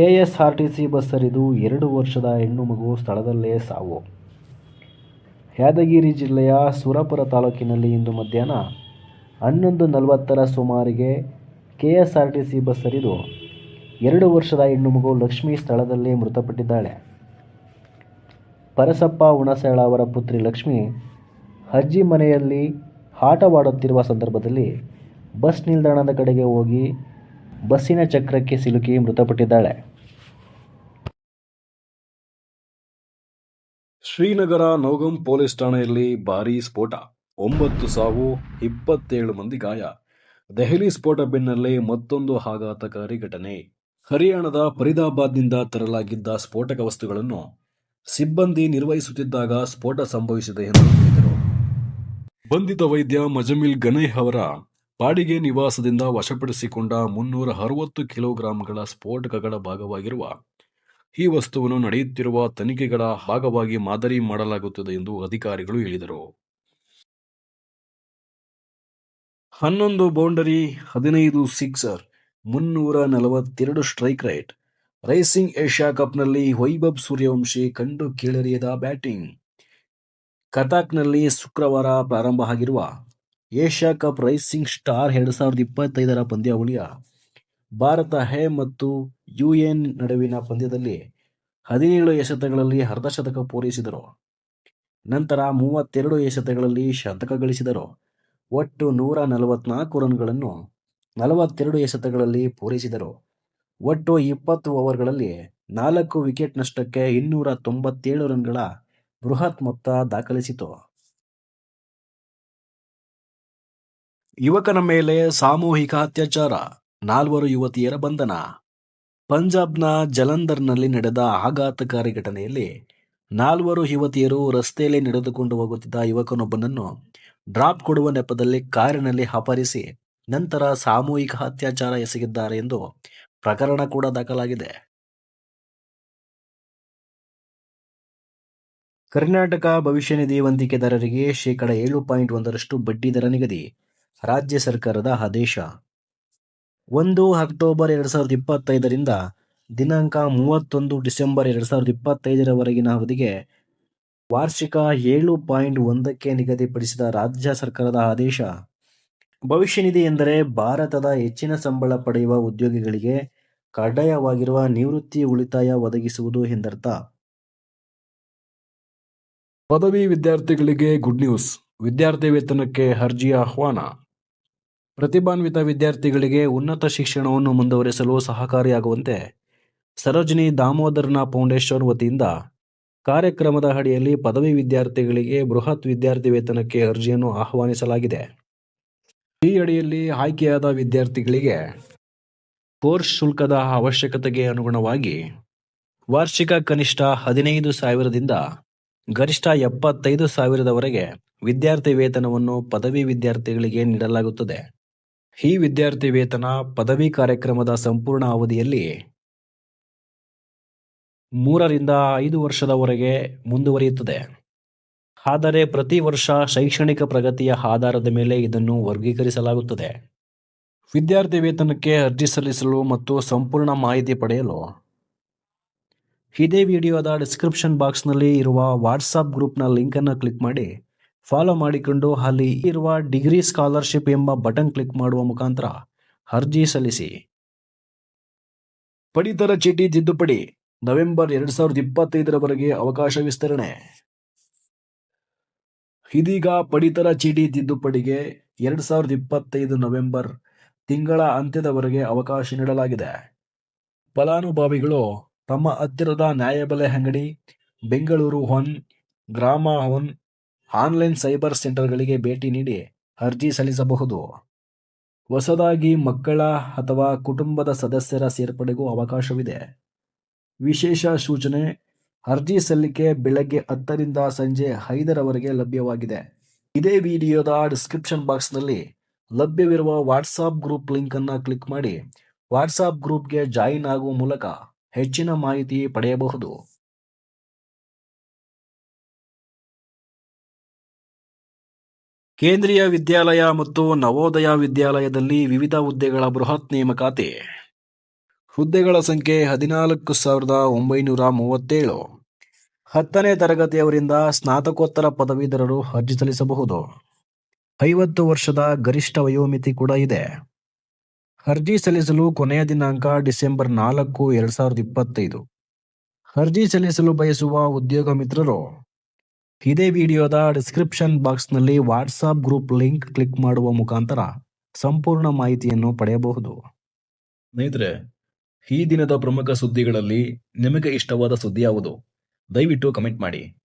KSRTC bus ಹರಿದು ಎರಡು ವರ್ಷದ ಹೆಣ್ಣು ಮಗು ಸ್ಥಳದಲ್ಲೇ ಸಾವು. ಯಾದಗಿರಿ ಜಿಲ್ಲೆಯ ಸುರಪುರ ತಾಲೂಕಿನಲ್ಲಿ ಇಂದು ಮಧ್ಯಾಹ್ನ ಹನ್ನೊಂದು ನಲವತ್ತರ ಸುಮಾರಿಗೆ ಕೆಎಸ್ಆರ್ಟಿಸಿ ಬಸ್ ಹರಿದು ಎರಡು ವರ್ಷದ ಹೆಣ್ಣು ಮಗು ಲಕ್ಷ್ಮಿ ಸ್ಥಳದಲ್ಲೇ ಮೃತಪಟ್ಟಿದ್ದಾಳೆ. ಪರಸಪ್ಪ ಹುಣಸೇಳ ಅವರ ಪುತ್ರಿ ಲಕ್ಷ್ಮಿ ಅಜ್ಜಿ ಮನೆಯಲ್ಲಿ ಆಟವಾಡುತ್ತಿರುವ ಸಂದರ್ಭದಲ್ಲಿ ಬಸ್ ನಿಲ್ದಾಣದ ಕಡೆಗೆ ಹೋಗಿ ಬಸ್ಸಿನ ಚಕ್ರಕ್ಕೆ ಸಿಲುಕಿ ಮೃತಪಟ್ಟಿದ್ದಾಳೆ. ಶ್ರೀನಗರ ನೌಗಂ ಪೊಲೀಸ್ ಠಾಣೆಯಲ್ಲಿ ಭಾರೀ ಸ್ಫೋಟ. ಒಂಬತ್ತು ಸಾವು, ಇಪ್ಪತ್ತೇಳು ಮಂದಿ ಗಾಯ. ದೆಹಲಿ ಸ್ಫೋಟ ಬೆನ್ನಲ್ಲೇ ಮತ್ತೊಂದು ಆಘಾತಕಾರಿ ಘಟನೆ. ಹರಿಯಾಣದ ಫರೀದಾಬಾದ್ನಿಂದ ತರಲಾಗಿದ್ದ ಸ್ಫೋಟಕ ವಸ್ತುಗಳನ್ನು ಸಿಬ್ಬಂದಿ ನಿರ್ವಹಿಸುತ್ತಿದ್ದಾಗ ಸ್ಫೋಟ ಸಂಭವಿಸಿದೆ ಎಂದು ಹೇಳಿದರು. ಬಂಧಿತ ವೈದ್ಯ ಮಜಮಿಲ್ ಗನೈ ಅವರ ಬಾಡಿಗೆ ನಿವಾಸದಿಂದ ವಶಪಡಿಸಿಕೊಂಡ ಮುನ್ನೂರ ಅರವತ್ತು ಕಿಲೋಗ್ರಾಂಗಳ ಸ್ಫೋಟಕಗಳ ಭಾಗವಾಗಿರುವ ಈ ವಸ್ತುವನ್ನು ನಡೆಯುತ್ತಿರುವ ತನಿಖೆಗಳ ಭಾಗವಾಗಿ ಮಾದರಿ ಮಾಡಲಾಗುತ್ತದೆ ಎಂದು ಅಧಿಕಾರಿಗಳು ಹೇಳಿದರು. ಹನ್ನೊಂದು ಬೌಂಡರಿ, ಹದಿನೈದು ಸಿಕ್ಸರ್, ಮುನ್ನೂರ ನಲವತ್ತೆರಡು ಸ್ಟ್ರೈಕ್ ರೇಟ್, ರೈಸಿಂಗ್ ಏಷ್ಯಾ ಕಪ್ನಲ್ಲಿ ವೈಭವ್ ಸೂರ್ಯವಂಶಿ ಕಂಡು ಕೀಳರಿಯದ ಬ್ಯಾಟಿಂಗ್. ಕತಾಕ್ನಲ್ಲಿ ಶುಕ್ರವಾರ ಪ್ರಾರಂಭ ಆಗಿರುವ ಏಷ್ಯಾ ಕಪ್ ರೈಸಿಂಗ್ ಸ್ಟಾರ್ ಎರಡು ಸಾವಿರದ ಇಪ್ಪತ್ತೈದರ ಪಂದ್ಯಾವಳಿಯ ಭಾರತ ಹೆ ಮತ್ತು ಯುಎನ್ ನಡುವಿನ ಪಂದ್ಯದಲ್ಲಿ ಹದಿನೇಳು ಎಸೆತಗಳಲ್ಲಿ ಅರ್ಧಶತಕ ಪೂರೈಸಿದರು. ನಂತರ ಮೂವತ್ತೆರಡು ಎಸೆತಗಳಲ್ಲಿ ಶತಕ ಗಳಿಸಿದರು. ಒಟ್ಟು ನೂರ ನಲವತ್ನಾಲ್ಕು ರನ್ಗಳನ್ನು ನಲವತ್ತೆರಡು ಎಸೆತಗಳಲ್ಲಿ ಪೂರೈಸಿದರು. ಒಟ್ಟು ಇಪ್ಪತ್ತು ಓವರ್ಗಳಲ್ಲಿ ನಾಲ್ಕು ವಿಕೆಟ್ ನಷ್ಟಕ್ಕೆ ಇನ್ನೂರ ತೊಂಬತ್ತೇಳು ರನ್ಗಳ ಬೃಹತ್ ಮೊತ್ತ ದಾಖಲಿಸಿತು. ಯುವಕನ ಮೇಲೆ ಸಾಮೂಹಿಕ ಅತ್ಯಾಚಾರ, ನಾಲ್ವರು ಯುವತಿಯರ ಬಂಧನ. ಪಂಜಾಬ್ನ ಜಲಂಧರ್ನಲ್ಲಿ ನಡೆದ ಆಘಾತಕಾರಿ ಘಟನೆಯಲ್ಲಿ ನಾಲ್ವರು ಯುವತಿಯರು ರಸ್ತೆಯಲ್ಲಿ ನಡೆದುಕೊಂಡು ಹೋಗುತ್ತಿದ್ದ ಯುವಕನೊಬ್ಬನನ್ನು ಡ್ರಾಪ್ ಕೊಡುವ ನೆಪದಲ್ಲಿ ಕಾರಿನಲ್ಲಿ ಅಪಹರಿಸಿ ನಂತರ ಸಾಮೂಹಿಕ ಅತ್ಯಾಚಾರ ಎಸಗಿದ್ದಾರೆ ಎಂದು ಪ್ರಕರಣ ಕೂಡ ದಾಖಲಾಗಿದೆ. ಕರ್ನಾಟಕ ಭವಿಷ್ಯ ನಿಧಿ ವಂತಿಕೆದಾರರಿಗೆ ಶೇಕಡ ಏಳು ಪಾಯಿಂಟ್ ಒಂದರಷ್ಟು ಬಡ್ಡಿ ದರ ನಿಗದಿ. ರಾಜ್ಯ ಸರ್ಕಾರದ ಆದೇಶ. ಒಂದು ಅಕ್ಟೋಬರ್ ಎರಡು ಸಾವಿರದ ಇಪ್ಪತ್ತೈದರಿಂದ ದಿನಾಂಕ ಮೂವತ್ತೊಂದು ಡಿಸೆಂಬರ್ ಎರಡು ಸಾವಿರದ ಇಪ್ಪತ್ತೈದರವರೆಗಿನ ಅವಧಿಗೆ ವಾರ್ಷಿಕ ಏಳು ಪಾಯಿಂಟ್ ಒಂದಕ್ಕೆ ನಿಗದಿಪಡಿಸಿದ ರಾಜ್ಯ ಸರ್ಕಾರದ ಆದೇಶ. ಭವಿಷ್ಯ ನಿಧಿ ಎಂದರೆ ಭಾರತದ ಹೆಚ್ಚಿನ ಸಂಬಳ ಪಡೆಯುವ ಉದ್ಯೋಗಿಗಳಿಗೆ ಕಡ್ಡಾಯವಾಗಿರುವ ನಿವೃತ್ತಿ ಉಳಿತಾಯ ಒದಗಿಸುವುದು ಎಂದರ್ಥ. ಪದವಿ ವಿದ್ಯಾರ್ಥಿಗಳಿಗೆ ಗುಡ್ ನ್ಯೂಸ್. ವಿದ್ಯಾರ್ಥಿ ವೇತನಕ್ಕೆ ಅರ್ಜಿಯ ಆಹ್ವಾನ. ಪ್ರತಿಭಾನ್ವಿತ ವಿದ್ಯಾರ್ಥಿಗಳಿಗೆ ಉನ್ನತ ಶಿಕ್ಷಣವನ್ನು ಮುಂದುವರಿಸಲು ಸಹಕಾರಿಯಾಗುವಂತೆ ಸರೋಜಿನಿ ದಾಮೋದರ್ನ ಫೌಂಡೇಶನ್ ವತಿಯಿಂದ ಕಾರ್ಯಕ್ರಮದ ಅಡಿಯಲ್ಲಿ ಪದವಿ ವಿದ್ಯಾರ್ಥಿಗಳಿಗೆ ಬೃಹತ್ ವಿದ್ಯಾರ್ಥಿ ವೇತನಕ್ಕೆ ಅರ್ಜಿಯನ್ನು ಆಹ್ವಾನಿಸಲಾಗಿದೆ. ಈ ಅಡಿಯಲ್ಲಿ ಆಯ್ಕೆಯಾದ ವಿದ್ಯಾರ್ಥಿಗಳಿಗೆ ಕೋರ್ಸ್ ಶುಲ್ಕದ ಅವಶ್ಯಕತೆಗೆ ಅನುಗುಣವಾಗಿ ವಾರ್ಷಿಕ ಕನಿಷ್ಠ ಹದಿನೈದು ಸಾವಿರದಿಂದ ಗರಿಷ್ಠ ಎಪ್ಪತ್ತೈದು ಸಾವಿರದವರೆಗೆ ವಿದ್ಯಾರ್ಥಿ ವೇತನವನ್ನು ಪದವಿ ವಿದ್ಯಾರ್ಥಿಗಳಿಗೆ ನೀಡಲಾಗುತ್ತದೆ. ಈ ವಿದ್ಯಾರ್ಥಿ ವೇತನ ಪದವಿ ಕಾರ್ಯಕ್ರಮದ ಸಂಪೂರ್ಣ ಅವಧಿಯಲ್ಲಿ ಮೂರರಿಂದ ಐದು ವರ್ಷದವರೆಗೆ ಮುಂದುವರಿಯುತ್ತದೆ. ಆದರೆ ಪ್ರತಿ ವರ್ಷ ಶೈಕ್ಷಣಿಕ ಪ್ರಗತಿಯ ಆಧಾರದ ಮೇಲೆ ಇದನ್ನು ವರ್ಗೀಕರಿಸಲಾಗುತ್ತದೆ. ವಿದ್ಯಾರ್ಥಿ ವೇತನಕ್ಕೆ ಅರ್ಜಿ ಸಲ್ಲಿಸಲು ಮತ್ತು ಸಂಪೂರ್ಣ ಮಾಹಿತಿ ಪಡೆಯಲು ಇದೇ ವಿಡಿಯೋದ ಡಿಸ್ಕ್ರಿಪ್ಷನ್ ಬಾಕ್ಸ್ನಲ್ಲಿ ಇರುವ ವಾಟ್ಸಾಪ್ ಗ್ರೂಪ್ನ ಲಿಂಕನ್ನು ಕ್ಲಿಕ್ ಮಾಡಿ ಫಾಲೋ ಮಾಡಿಕೊಂಡು ಅಲ್ಲಿ ಇರುವ ಡಿಗ್ರಿ ಸ್ಕಾಲರ್ಶಿಪ್ ಎಂಬ ಬಟನ್ ಕ್ಲಿಕ್ ಮಾಡುವ ಮುಖಾಂತರ ಅರ್ಜಿ ಸಲ್ಲಿಸಿ. ಪಡಿತರ ಚೀಟಿ ತಿದ್ದುಪಡಿ ನವೆಂಬರ್ ಎರಡ್ ಸಾವಿರದ ಇಪ್ಪತ್ತೈದರವರೆಗೆ ಅವಕಾಶ ವಿಸ್ತರಣೆ. ಇದೀಗ ಪಡಿತರ ಚೀಟಿ ತಿದ್ದುಪಡಿಗೆ ಎರಡ್ ಸಾವಿರದ ಇಪ್ಪತ್ತೈದು ನವೆಂಬರ್ ತಿಂಗಳ ಅಂತ್ಯದವರೆಗೆ ಅವಕಾಶ ನೀಡಲಾಗಿದೆ. ಫಲಾನುಭವಿಗಳು ತಮ್ಮ ಹತ್ತಿರದ ನ್ಯಾಯಬೆಲೆ ಅಂಗಡಿ, ಬೆಂಗಳೂರು ಹೊನ್ ಗ್ರಾಮ ಹೊನ್ ಆನ್ಲೈನ್ ಸೈಬರ್ ಸೆಂಟರ್ಗಳಿಗೆ ಭೇಟಿ ನೀಡಿ ಅರ್ಜಿ ಸಲ್ಲಿಸಬಹುದು. ಹೊಸದಾಗಿ ಮಕ್ಕಳ ಅಥವಾ ಕುಟುಂಬದ ಸದಸ್ಯರ ಸೇರ್ಪಡೆಗೂ ಅವಕಾಶವಿದೆ. ವಿಶೇಷ ಸೂಚನೆ, ಅರ್ಜಿ ಸಲ್ಲಿಕೆ ಬೆಳಗ್ಗೆ ಹತ್ತರಿಂದ ಸಂಜೆ ಐದರವರೆಗೆ ಲಭ್ಯವಾಗಿದೆ. ಇದೇ ವಿಡಿಯೋದ ಡಿಸ್ಕ್ರಿಪ್ಷನ್ ಬಾಕ್ಸ್ನಲ್ಲಿ ಲಭ್ಯವಿರುವ ವಾಟ್ಸಾಪ್ ಗ್ರೂಪ್ ಲಿಂಕನ್ನು ಕ್ಲಿಕ್ ಮಾಡಿ ವಾಟ್ಸಾಪ್ ಗ್ರೂಪ್ಗೆ ಜಾಯಿನ್ ಆಗುವ ಮೂಲಕ ಹೆಚ್ಚಿನ ಮಾಹಿತಿ ಪಡೆಯಬಹುದು. ಕೇಂದ್ರೀಯ ವಿದ್ಯಾಲಯ ಮತ್ತು ನವೋದಯ ವಿದ್ಯಾಲಯದಲ್ಲಿ ವಿವಿಧ ಹುದ್ದೆಗಳ ಬೃಹತ್ ನೇಮಕಾತಿ. ಹುದ್ದೆಗಳ ಸಂಖ್ಯೆ ಹದಿನಾಲ್ಕು ಸಾವಿರದ ಒಂಬೈನೂರ ಮೂವತ್ತೇಳು. ಹತ್ತನೇ ತರಗತಿಯವರಿಂದ ಸ್ನಾತಕೋತ್ತರ ಪದವೀಧರರು ಅರ್ಜಿ ಸಲ್ಲಿಸಬಹುದು. ಐವತ್ತು ವರ್ಷದ ಗರಿಷ್ಠ ವಯೋಮಿತಿ ಕೂಡ ಇದೆ. ಅರ್ಜಿ ಸಲ್ಲಿಸಲು ಕೊನೆಯ ದಿನಾಂಕ ಡಿಸೆಂಬರ್ ನಾಲ್ಕು, ಎರಡ್ ಸಾವಿರದ ಇಪ್ಪತ್ತೈದು. ಅರ್ಜಿ ಸಲ್ಲಿಸಲು ಬಯಸುವ ಉದ್ಯೋಗ ಮಿತ್ರರು ಇದೇ ವಿಡಿಯೋದ ಡಿಸ್ಕ್ರಿಪ್ಷನ್ ಬಾಕ್ಸ್ನಲ್ಲಿ ವಾಟ್ಸಾಪ್ ಗ್ರೂಪ್ ಲಿಂಕ್ ಕ್ಲಿಕ್ ಮಾಡುವ ಮುಖಾಂತರ ಸಂಪೂರ್ಣ ಮಾಹಿತಿಯನ್ನು ಪಡೆಯಬಹುದು. ಸ್ನೇಹಿತರೆ, ಈ ದಿನದ ಪ್ರಮುಖ ಸುದ್ದಿಗಳಲ್ಲಿ ನಿಮಗೆ ಇಷ್ಟವಾದ ಸುದ್ದಿ ಯಾವುದು? ದಯವಿಟ್ಟು ಕಮೆಂಟ್ ಮಾಡಿ.